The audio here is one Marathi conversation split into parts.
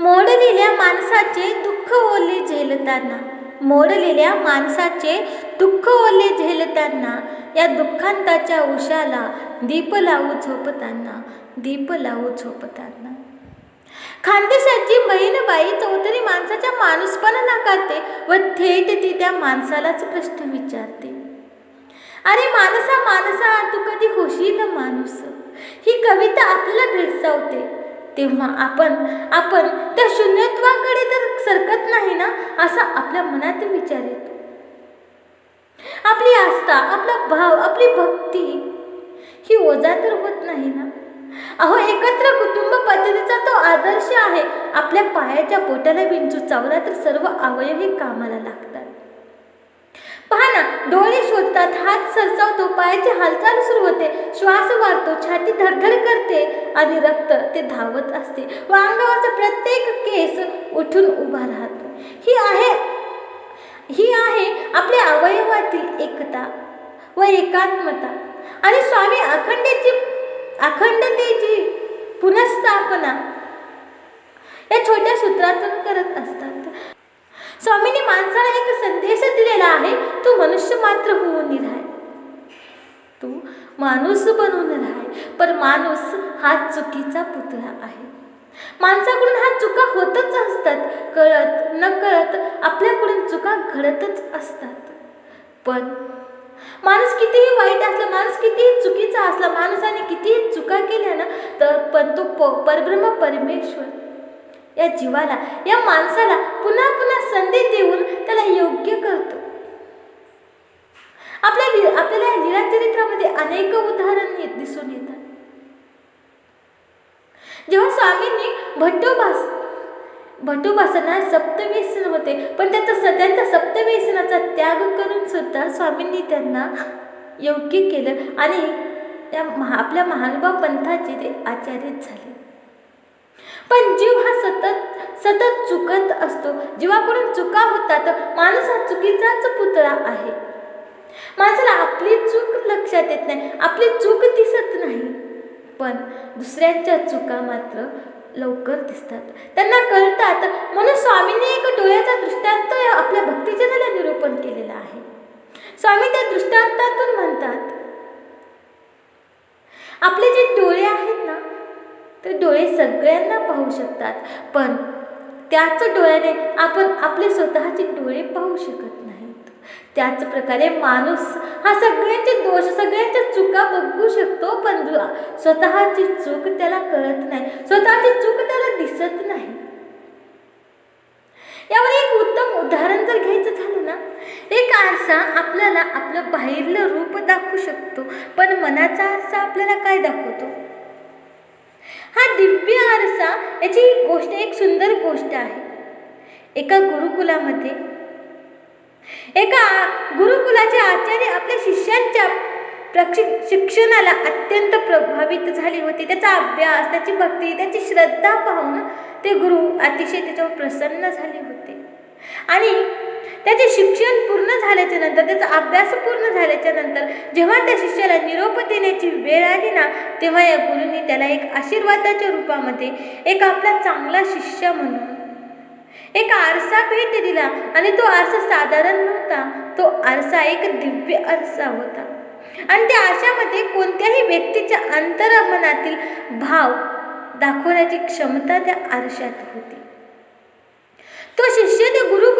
मोडलेल्या माणसाचे दुःख ओले झेलताना मोडलेल्या माणसाचे दुःख ओले झेलताना या दुःखांताच्या उशाला दीप लावू झोपताना दीप लावू झोपताना. खानदेशाची बहीणबाई चौधरी माणसाच्या माणूसपणा नाकारते व थेट ती त्या माणसालाच प्रश्न विचारते. अरे माणसा माणसा तू कधी होशील माणूस? ही कविता आपल्याला भेडसावते. तेव्हा आपण आपण त्या शून्यत्वाकडे तर सरकत नाही ना असा आपल्या मनात विचार येतो. आपली आस्था आपला भाव आपली भक्ती ही ओझा तर होत नाही ना. अहो एकत्र कुटुंब पद्धतीचा तो आदर्श आहे. आपल्या पायाच्या पोटाला विंचू चावला तर सर्व अवयव हे कामाला लागतात. पहा ना डोळे शोधतात हात सरसावतो पायाची हालचाल सुरू होते श्वास वाढतो छाती धडधड करते आणि रक्त ते धावत असते. व अंगावरचा प्रत्येक केस उठून उभा राहतो. ही आहे ही आहे आपल्या अवयवातील एकता व एकात्मता. आणि स्वामी अखंडेची अखंडतेची पुनर्स्थापना या छोट्या सूत्रातून करत असतात. स्वामींनी माणसाला एक संदेश दिलेला आहे तू मनुष्य मात्र होऊन राहाय तू माणूस बनून राहाय पण माणूस हा चुकीचा पुतळा आहे. माणसाकडून हा चुका होतच असतात कळत न कळत आपल्याकडून चुका घडतच असतात. पण माणूस कितीही वाईट असला माणूस कितीही चुकीचा असला माणसाने कितीही चुका केल्या ना तर पण तो प परब्रह्म परमेश्वर. या जीवाला या माणसाला पुन्हा पुन्हा संधी देऊन त्याला योग्य करतो. आपल्या आपल्याला या निराचरित्रामध्ये अनेक उदाहरण दिसून येतात. जेव्हा स्वामींनी भट्टोबास भट्टोबासांना सप्तव्यसन होते पण त्याचा स- त्यांचा सप्तव्यसनाचा त्याग करून सुद्धा स्वामींनी त्यांना योग्य केलं आणि त्या महा आपल्या महानुभाव पंथाचे ते आचार्य झाले. पण जीव हा सतत सतत चुकत असतो. जीवाकडून चुका होतात. माणूस हा चुकीचाच पुतळा आहे. माणसाला आपली चूक लक्षात येत नाही. आपली चूक दिसत नाही. पण दुसऱ्यांच्या चुका मात्र लवकर दिसतात. त्यांना कळतात. म्हणून स्वामीने एक डोळ्याचा दृष्टांत आपल्या भक्तिजनाला निरूपण केलेला आहे. स्वामी त्या दृष्टांतातून म्हणतात आपले जे डोळे आहेत ते डोळे सगळ्यांना पाहू शकतात. पण त्याच डोळ्याने आपण आपले स्वतःचे डोळे पाहू शकत नाहीत. त्याच प्रकारे माणूस हा सगळ्यांचे दोष सगळ्यांच्या चुका बघू शकतो पण स्वतःची चूक त्याला कळत नाही. स्वतःची चूक त्याला दिसत नाही. यावर एक उत्तम उदाहरण जर घ्यायचं झालं ना एक आरसा आपल्याला आपलं बाहेरलं रूप दाखवू शकतो पण मनाचा आरसा आपल्याला काय दाखवतो? हा दिव्य आरसा याची गोष्ट एक सुंदर गोष्ट आहे. एका गुरुकुलामध्ये एका गुरुकुलाचे आचार्य आपल्या शिष्यांच्या प्रक्षि शिक्षणाला अत्यंत प्रभावित झाले होते. त्याचा अभ्यास त्याची भक्ती त्याची श्रद्धा पाहून ते गुरु अतिशय त्याच्यावर प्रसन्न झाले होते. आणि त्याचे शिक्षण पूर्ण झाल्याच्यानंतर त्याचा अभ्यास पूर्ण झाल्याच्यानंतर जेव्हा त्या शिष्याला निरोप देण्याची वेळ आली ना तेव्हा या गुरुंनी त्याला एक आशीर्वादाच्या रूपामध्ये एक आपला चांगला शिष्य म्हणून एक आरसा भेट दिला. आणि तो आरसा साधारण नव्हता तो आरसा एक दिव्य आरसा होता. आणि त्या आरशामध्ये कोणत्याही व्यक्तीच्या अंतरमनातील भाव दाखवण्याची क्षमता त्या आरशात होती. तो शिष्य त्या गुरु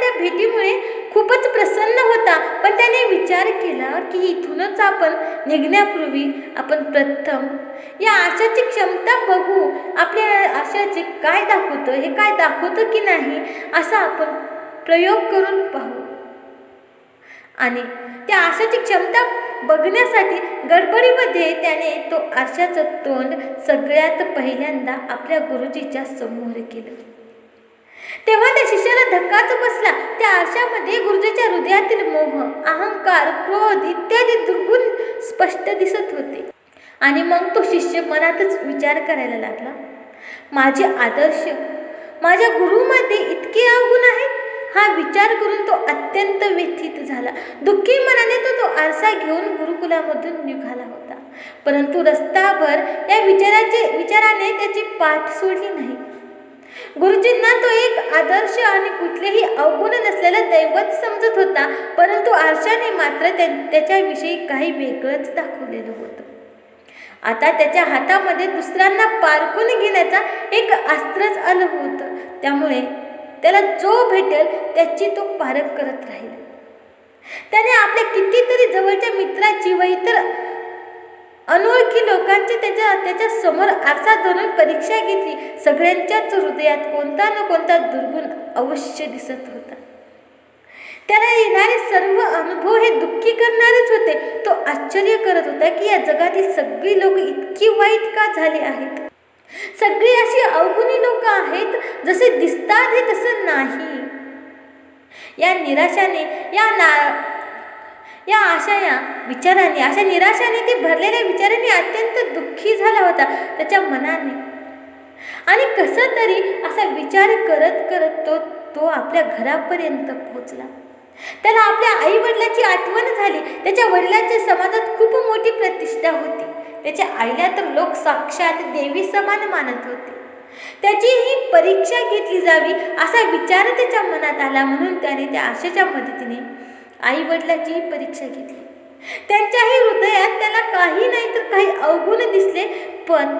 त्या भेटीमुळे खूपच प्रसन्न होता. पण त्याने विचार केला की इथूनच आपण निघण्यापूर्वी आपण प्रथम या आशाची क्षमता बघू. आपल्या आशाचे काय दाखवतं हे काय दाखवतं की नाही असा आपण प्रयोग करून पाहू. आणि त्या आशाची क्षमता बघण्यासाठी गडबडीमध्ये त्याने तो आशाचं तोंड सगळ्यात पहिल्यांदा आपल्या गुरुजीच्या समोर केलं. तेव्हा त्या शिष्याला धक्काच बसला. त्या आरशामध्ये गुरुजीच्या हृदयातील मोह अहंकार क्रोध इत्यादी दुर्गुण स्पष्ट दिसत होते. आणि मग तो शिष्य मनातच विचार करायला लागला. माझे आदर्श माझ्या गुरुमध्ये इतके अवगुण आहेत? हा विचार करून तो अत्यंत व्यथित झाला. दुःखी मनाने तो तो आरसा घेऊन गुरुकुलामधून निघाला होता. परंतु रस्ताभर या विचाराचे विचाराने त्याची पाठ सोडली नाही. गुरुजींना तो एक आदर्श आणि कुठलेही अवगुण नसलेला दैवत समजत होता परंतु आरशाने मात्र त्याच्याविषयी काही वेगळंच दाखवलेलं होतं. आता त्याच्या हातामध्ये दुसऱ्यांना पारखून घेण्याचा एक अस्त्रच आलं होतं. त्यामुळे त्याला जो भेटेल त्याची तो पारख करत राहिला. त्याने आपल्या कितीतरी जवळच्या मित्राची व इतर अनोळखी लोकांची त्याच्या त्याच्यासमोर आरसा धरून परीक्षा घेतली. सगळ्यांच्याच हृदयात कोणता न कोणता दुर्गुण अवश्य दिसत होता. त्याला येणारे सर्व अनुभव हे दुःखी करणारेच होते. तो आश्चर्य करत होता की या जगातील सगळी लोक इतकी वाईट का झाली आहेत? सगळी अशी अवगुणी लोक आहेत जसे दिसतात हे तसं नाही. या निराशाने या ना या आशा या विचाराने अशा निराशाने ते भरलेल्या विचाराने अत्यंत दुःखी झाला होता त्याच्या मनाने. आणि कसं तरी असा विचार करत करत तो तो आपल्या घरापर्यंत पोहोचला. त्याला आपल्या आई वडिलाची आठवण झाली. त्याच्या वडिलांच्या समाजात खूप मोठी प्रतिष्ठा होती. त्याच्या आईला तर लोक साक्षात देवी समान मानत होते. त्याची ही परीक्षा घेतली जावी असा विचार त्याच्या मनात आला म्हणून त्याने त्या आशेच्या मदतीने आई वडिलाची परीक्षा घेतली. त्यांच्याही हृदयात त्याला काही नाही तर काही अवगुण दिसले पण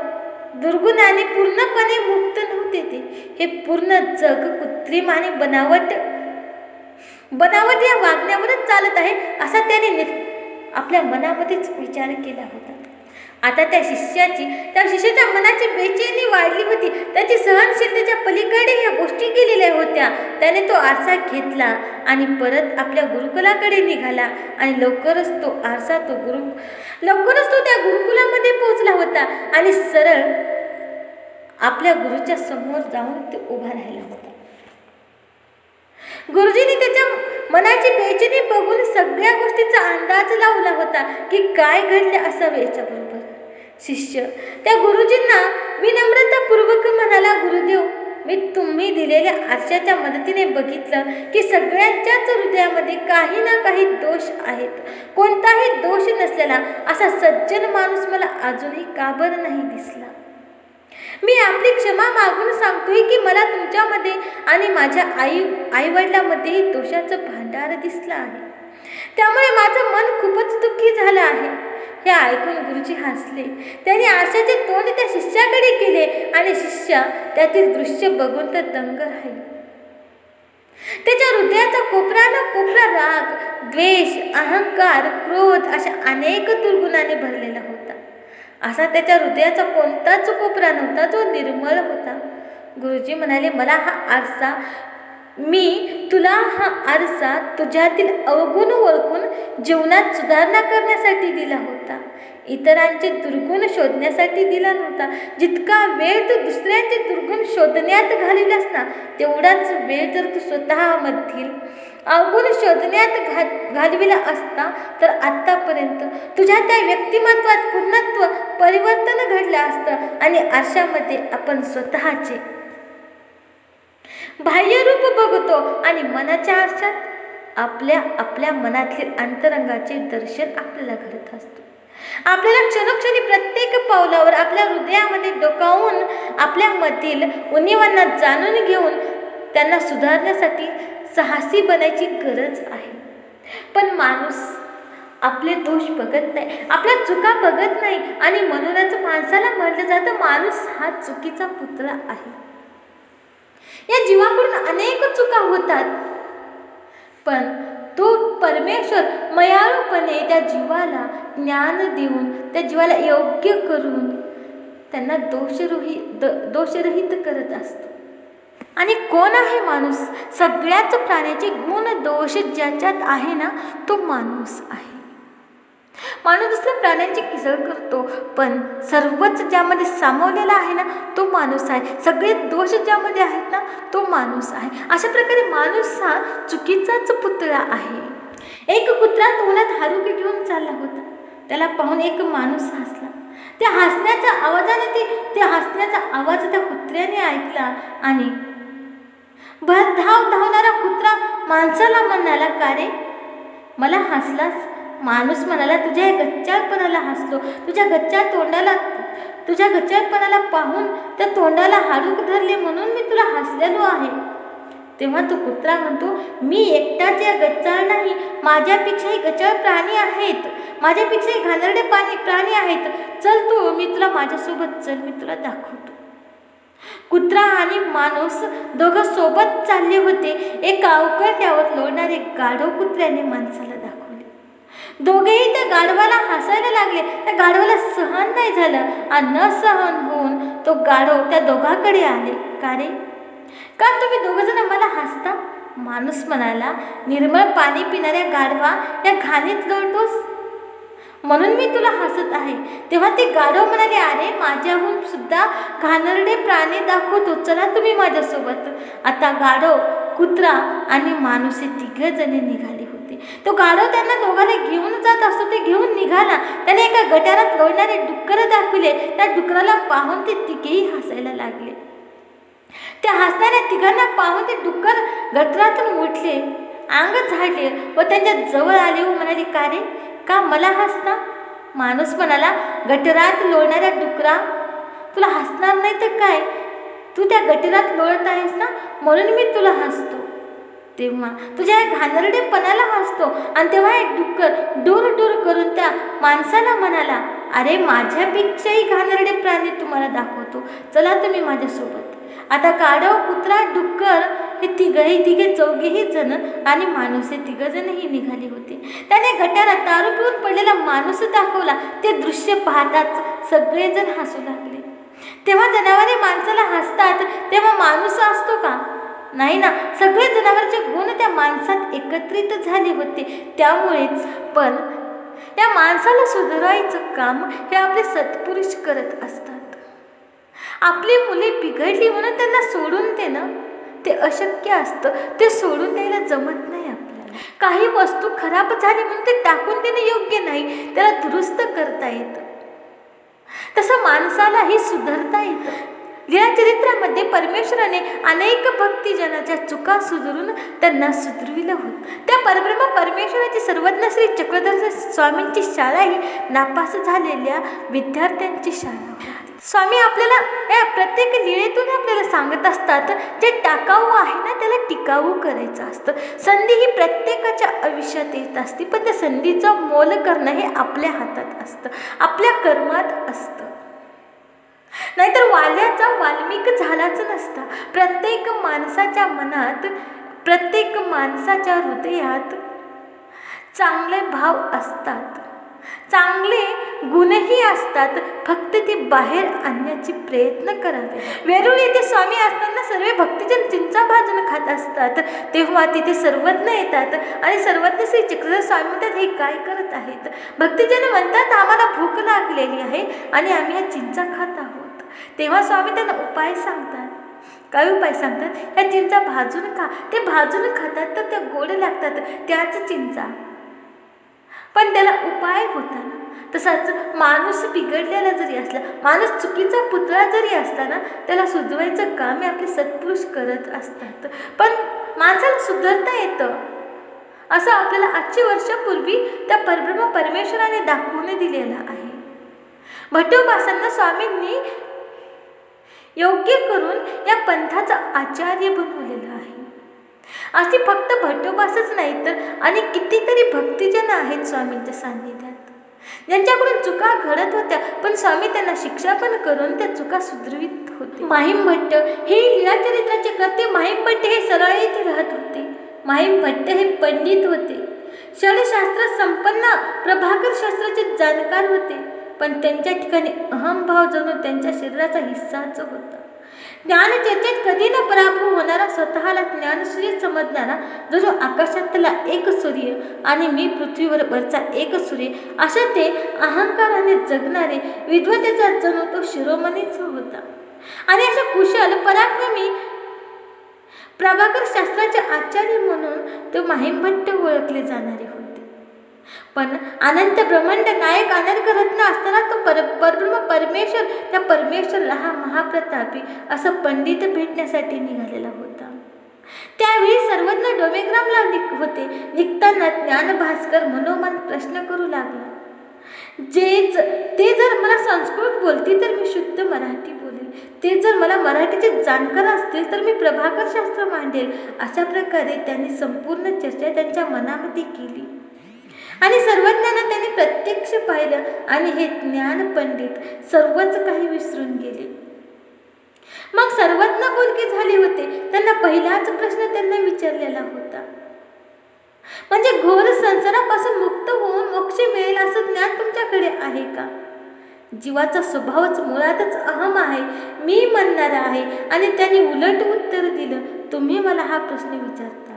दुर्गुणाने पूर्णपणे मुक्त नव्हते ते. हे पूर्ण जग कृत्रिम आणि बनावट बनावट या वागण्यावरच चालत आहे असा त्याने नि आपल्या मनामध्येच विचार केला होता. आता त्या शिष्याची त्या शिष्याच्या मनाची बेचैनी वाढली होती. त्याची सहनशीलतेच्या पलीकडे ह्या गोष्टी केलेल्या होत्या. त्याने तो आरसा घेतला आणि परत आपल्या गुरुकुलाकडे निघाला आणि लवकरच तो आरसा तो गुरु लवकरच तो त्या गुरुकुलामध्ये पोहोचला होता आणि सरळ आपल्या गुरुच्या समोर जाऊन ते उभा राहिला होता. गुरुजींनी त्याच्या मनाची बेचैनी बघून सगळ्या गोष्टीचा अंदाज लावला होता की काय घडले असावे याच्याबरोबर. शिष्य. त्या गुरुजींना विनम्रतापूर्वक म्हणाला गुरुदेव मी तुम्ही दिलेल्या आरशाच्या मदतीने बघितलं की सगळ्यांच्याच हृदयामध्ये काही ना काही दोष आहेत. कोणताही दोष नसलेला असा सज्जन माणूस मला अजूनही का बरं नाही दिसला? मी आपली क्षमा मागून सांगतोय की मला तुमच्यामध्ये आणि माझ्या आई आईवडिलामध्येही दोषाचं भांडार दिसलं आहे. त्यामुळे माझं मन खूपच दुःखी झालं आहे. हे ऐकून गुरुजी हसले. त्याने आशाचे तोंड त्या शिष्याकडे केले आणि शिष्य त्यातील दृश्य बघून तर दंग राहिले. त्याच्या हृदयाचा कोपरा ना कोपरा राग द्वेष अहंकार क्रोध अशा अनेक दुर्गुणाने भरलेला होता. असा त्याच्या हृदयाचा कोणताच कोपरा नव्हता जो निर्मळ होता. गुरुजी म्हणाले मला हा आरसा मी तुला हा आरसा तुझ्यातील अवगुण ओळखून जीवनात सुधारणा करण्यासाठी दिला होता. इतरांचे दुर्गुण शोधण्यासाठी दिला नव्हता. जितका वेळ तू दुसऱ्यांचे दुर्गुण शोधण्यात घालवलास ना तेवढाच वेळ जर तू स्वतःमधील अवगुण शोधण्यात घा घालविला असता तर आत्तापर्यंत तुझ्या त्या व्यक्तिमत्वात पूर्णत्व परिवर्तन घडलं असतं आणि आरशामध्ये आपण स्वतःचे बाह्यरूप बघतो आणि मनाच्या आरशात आपल्या आपल्या मनातले अंतरंगाचे दर्शन आपल्याला घडत असतो. आपल्याला क्षणोक्षणी प्रत्येक पावलावर आपल्या हृदयामध्ये डोकावून आपल्या मधील उणीवांना जाणून घेऊन त्यांना सुधारण्यासाठी साहसी बनायची गरज आहे. पण माणूस आपले दोष बघत नाही आपल्या चुका बघत नाही आणि म्हणूनच माणसाला म्हटलं जातं माणूस हा चुकीचा पुतळा आहे. या जीवाकडून अनेक चुका होतात. पण तो परमेश्वर मयाळूपणे त्या जीवाला ज्ञान देऊन त्या जीवाला योग्य करून त्यांना दोषरहित दोषरहित करत असतो. आणि कोण आहे माणूस? सगळ्याच प्राण्याचे गुण दोष ज्याच्यात आहे ना तो माणूस आहे. माणूस दुसऱ्या प्राण्यांची किसळ करतो पण सर्वच ज्यामध्ये सामावलेला आहे ना तो माणूस आहे. सगळे दोष ज्यामध्ये आहेत ना तो माणूस आहे. अशा प्रकारे माणूस हा चुकीचाच पुतळा आहे. एक कुत्रा तोंडात हारुके घेऊन चालला होता. त्याला पाहून एक माणूस हसला. त्या हसण्याच्या आवाजाने ते त्या हसण्याचा आवाज त्या कुत्र्याने ऐकला आणि भर धाव धावणारा कुत्रा माणसाला म्हणाला का रे? मला हसलास? माणूस म्हणाला तुझ्या या गच्चाळपणाला हसलो. तुझ्या गच्च्या तोंडाला तुझ्या गच्चाळपणाला पाहून त्या तोंडाला हाडूक धरले म्हणून मी तुला हसलेलो आहे. तेव्हा तो कुत्रा म्हणतो मी एकटाच या गच्चाळ नाही. माझ्यापेक्षाही गच्चाळ प्राणी आहेत. माझ्यापेक्षाही घाणेरडे पाणी प्राणी आहेत. चल तू मी तुला माझ्यासोबत चल मी तुला दाखवतो. कुत्रा आणि माणूस दोघं सोबत चालले होते. एका अवकळत्यावर लोळणारे गाढव कुत्र्याने माणसाला दाखवतो दोघेही त्या गाढवाला हसायला लागले. त्या गाढवाला सहन नाही झालं. आणि न सहन होऊन तो गाढव त्या दोघांकडे आले. का रे? का तुम्ही दोघंजण मला हसता? माणूस म्हणाला निर्मळ पाणी पिणाऱ्या गाढवा या घाणीत लोटूस. म्हणून मी तुला हसत आहे. तेव्हा ते गाढव म्हणाले अरे माझ्याहून सुद्धा घाणरडे प्राणी दाखवतो. चला तुम्ही माझ्यासोबत. आता गाढव कुत्रा आणि माणूस हे तिघ जणे निघाले. तो गाढव त्यांना दोघांना घेऊन जात असतो ते घेऊन निघाला. त्याने एका गटारात लोळणारे डुक्कर दाखविले. त्या डुकराला पाहून ते तिघेही हसायला लागले. त्या हसणाऱ्या तिघांना पाहून ते डुक्कर गटरातून उठले. अंग झाडले व त्यांच्या जवळ आले व म्हणाले का रे? का मला हसता माणूस म्हणाला गटरात लोळणाऱ्या डुकरा तुला हसणार नाही तर काय? तू त्या गटरात लोळत आहेस ना? म्हणून मी तुला हसतो. तेव्हा तुझ्या घाणरडेपणाला हसतो. आणि तेव्हा एक डुक्कर दूर डूर करून त्या माणसाला म्हणाला अरे माझ्यापेक्षाही घाणरडे प्राणी तुम्हाला दाखवतो. चला तुम्ही माझ्यासोबत. आता काढव कुत्रा डुक्कर हे तिघही तिघे चौघेही जण आणि माणूस हे तिघजणही निघाली निघाले होते. त्याने गटारात दारू पिऊन पडलेला माणूस दाखवला. ते दृश्य पाहताच सगळेजण हसू लागले. तेव्हा जनावरे माणसाला हसतात. तेव्हा माणूस असतो का? नाही ना? सगळे जनावरांचे गुण त्या माणसात एकत्रित झाले होते. त्यामुळेच पण या माणसाला सुधारायचं काम हे आपले सत्पुरुष करत असतात. आपली मुले बिघडली म्हणून त्यांना सोडून देणं ते अशक्य असतं. ते सोडून द्यायला जमत नाही आपल्याला. काही वस्तू खराब झाली म्हणून ते टाकून देणं योग्य नाही. त्याला दुरुस्त करता येतं. तसं माणसालाही सुधारता येतं. या चरित्रामध्ये परमेश्वराने अनेक भक्तिजनाच्या चुका सुधरून त्यांना सुधरविलं होतं. त्या परब्रह्म परमेश्वराची सर्वज्ञ श्री चक्रधर स्वामींची शाळा ही नापास झालेल्या विद्यार्थ्यांची शाळा. स्वामी आपल्याला या प्रत्येक लिळेतून आपल्याला सांगत असतात जे टाकाऊ आहे ना त्याला टिकाऊ करायचं असतं. संधी ही प्रत्येकाच्या आयुष्यात येत असते पण त्या संधीचं मोल करणं हे आपल्या हातात असतं आपल्या कर्मात असतं. नाहीतर वाल्याचा वाल्मिक झालाच नसता. प्रत्येक माणसाच्या मनात प्रत्येक माणसाच्या हृदयात चांगले भाव असतात. चांगले गुणही असतात. फक्त ते बाहेर आणण्याचे प्रयत्न करावे. वेरूळ येथे स्वामी असताना सर्व भक्तिजन चिंचा भाजून खात असतात. तेव्हा तिथे सर्वज्ञ येतात आणि सर्वज्ञ श्री चक्रधर स्वामी म्हणतात हे काय करत आहेत? भक्तिजन म्हणतात आम्हाला भूक लागलेली आहे आणि आम्ही या चिंचा खात आहोत. तेव्हा स्वामी त्यांना उपाय सांगतात. काय उपाय सांगतात? ह्या चिंचा भाजून खा. ते भाजून खातात तर त्या गोड लागतात. त्याच चिंचा. पण त्याला उपाय होता ना. तसाच माणूस बिघडलेला जरी असला माणूस चुकीचा पुतळा जरी असला ना त्याला सुजवायचं काम हे आपले सत्पुरुष करत असतात. पण माणसाला सुधारता येतं. असं आपल्याला आजची वर्षापूर्वी त्या परब्रह्म परमेश्वराने दाखवून दिलेलं आहे. भट्टोपासांना स्वामींनी योग्य करून या पंथाचा आचार्य बनवलेला आहे. असे फक्त भट्टोबासच नाही तर आणि कितीतरी भक्तिजन आहेत स्वामींच्या सान्निध्यात. ज्यांच्याकडून चुका घडत होत्या पण स्वामी त्यांना शिक्षा पण करून त्या चुका सुधरवित होते. माहीम भट्ट हे चरित्राचे करते. माहीम भट्ट हे सरळ येथे राहत होते. माहीम भट्ट हे पंडित होते. षडशास्त्र संपन्न प्रभाकर शास्त्राचे जाणकार होते. पण त्यांच्या ठिकाणी अहमभाव जणू त्यांच्या शरीराचा हिस्साच होता. ज्ञानचर्चेत कधी न पराभव होणारा स्वतःला ज्ञानसूर्य समजणारा जणू आकाशातला एक सूर्य आणि मी पृथ्वीवर वरचा एक सूर्य अशा ते अहंकाराने जगणारे विद्वतेचा जणू तो शिरोमणीच होता. आणि अशा कुशल पराक्रमी प्रभाकर शास्त्राचे आचार्य म्हणून तो माहिमभट्ट ओळखले जाणारे होते. पण अनंत ब्रह्मांड नायक अनर्क रत्न असताना तो पर परब्रह्म परमेश्वर त्या परमेश्वरला हा महाप्रतापी असं पंडित भेटण्यासाठी निघालेला होता. त्यावेळी सर्वज्ञ डोमेग्रामला निक होते. निघताना ज्ञानभास्कर मनोमन प्रश्न करू लागला. जे ते जर मला संस्कृत बोलतील तर मी शुद्ध मराठी बोलेल. ते जर मला मराठीचे जाणकार असतील तर मी प्रभाकर शास्त्र मांडेल. अशा प्रकारे त्यांनी संपूर्ण चर्चा त्यांच्या मनामध्ये केली. आणि सर्वज्ञांना त्यांनी प्रत्यक्ष पाहिलं आणि हे ज्ञान पंडित सर्वच काही विसरून गेले. मग सर्वज्ञ बोलके झाले होते. त्यांना पहिलाच प्रश्न त्यांना विचारलेला होता. म्हणजे घोर संसारापासून मुक्त होऊन मोक्ष मिळेल असं ज्ञान तुमच्याकडे आहे का? जीवाचा स्वभावच मुळातच अहम आहे. मी म्हणणारा आहे. आणि त्यांनी उलट उत्तर दिलं तुम्ही मला हा प्रश्न विचारता.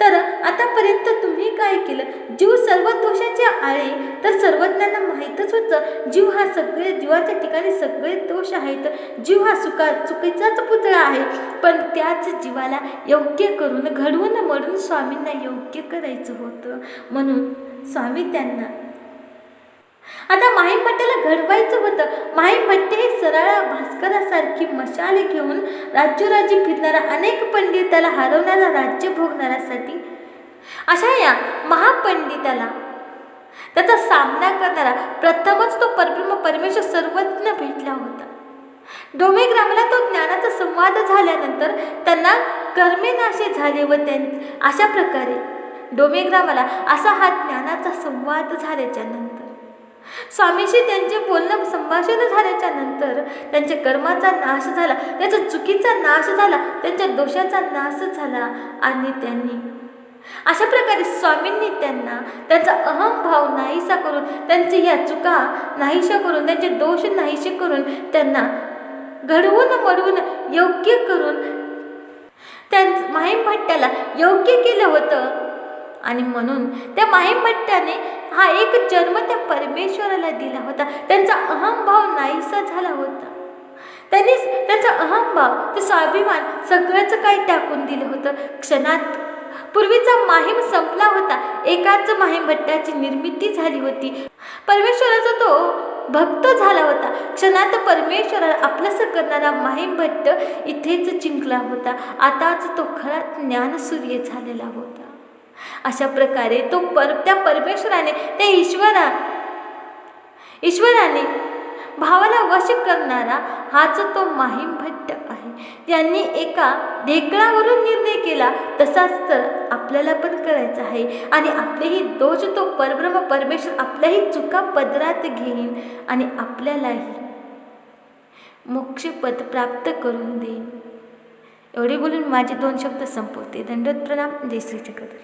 तर आतापर्यंत तुम्ही काय केलं? जीव सर्व दोषाचे आळे. तर सर्वज्ञांना माहीतच होतं जीव हा सगळे जीवाच्या ठिकाणी सगळे दोष आहेत. जीव हा सुका चुकीचाच पुतळा आहे. पण त्याच जीवाला योग्य करून घडवून मडून स्वामींना योग्य करायचं होतं. म्हणून स्वामी त्यांना आता माहीम घडवायचं होतं. माहीम भट्टे हे भास्करासारखी मशाल घेऊन राज्योराज्य फिरणारा अनेक पंडिताला हरवणारा राज्य भोगणाऱ्यासाठी अशा या महापंडिताला त्याचा सामना करणारा प्रथमच तो परब्रह्म परमेश्वर सर्वज्ञ भेटला होता. डोमेग्रामला तो ज्ञानाचा संवाद झाल्यानंतर त्यांना कर्मेनाशे झाले व त्यां अशा प्रकारे डोमेग्रामाला असा हा ज्ञानाचा संवाद झाल्याच्या स्वामीशी त्यांचे बोलणं संभाषण झाल्याच्यानंतर त्यांच्या कर्माचा नाश झाला त्यांच्या चुकीचा नाश झाला त्यांच्या दोषाचा नाश झाला आणि त्यांनी अशा प्रकारे स्वामींनी त्यांना त्यांचा अहमभाव नाहीसा करून त्यांची ह्या चुका नाहीशा करून त्यांचे दोष नाहीसे करून त्यांना घडवून मडवून योग्य करून त्या माहीम भट्ट्याला योग्य केलं होतं. आणि म्हणून त्या माहीम भट्ट्याने हा एक जन्म त्या परमेश्वराला दिला होता. त्यांचा अहमभाव नाहीसा झाला होता. त्यांनी त्यांचा अहमभाव ते स्वाभिमान सगळंच काही टाकून दिलं होतं. क्षणात पूर्वीचा माहीम संपला होता. एकाच माहीम भट्ट्याची निर्मिती झाली होती. परमेश्वराचा तो भक्त झाला होता. क्षणात परमेश्वराला आपलंसं करणारा माहीम भट्ट इथेच जिंकला होता. आताच तो खरा ज्ञानसूर्य झालेला होता. अशा प्रकारे तो पर त्या परमेश्वराने त्या ईश्वरा ईश्वराने भावाला वश करणारा हाच तो माहीम भट्ट आहे. त्यांनी एका ढेकळावरून निर्णय केला तसाच तर आपल्याला पण करायचा आहे. आणि आपलेही दोष तो परब्रह्म परमेश्वर आपल्याही चुका पदरात घेईन आणि आपल्यालाही मोक्षपद प्राप्त करून देईन. एवढे बोलून माझे दोन शब्द संपवते. दंडोत प्रणाम. जय श्री चक्रधर.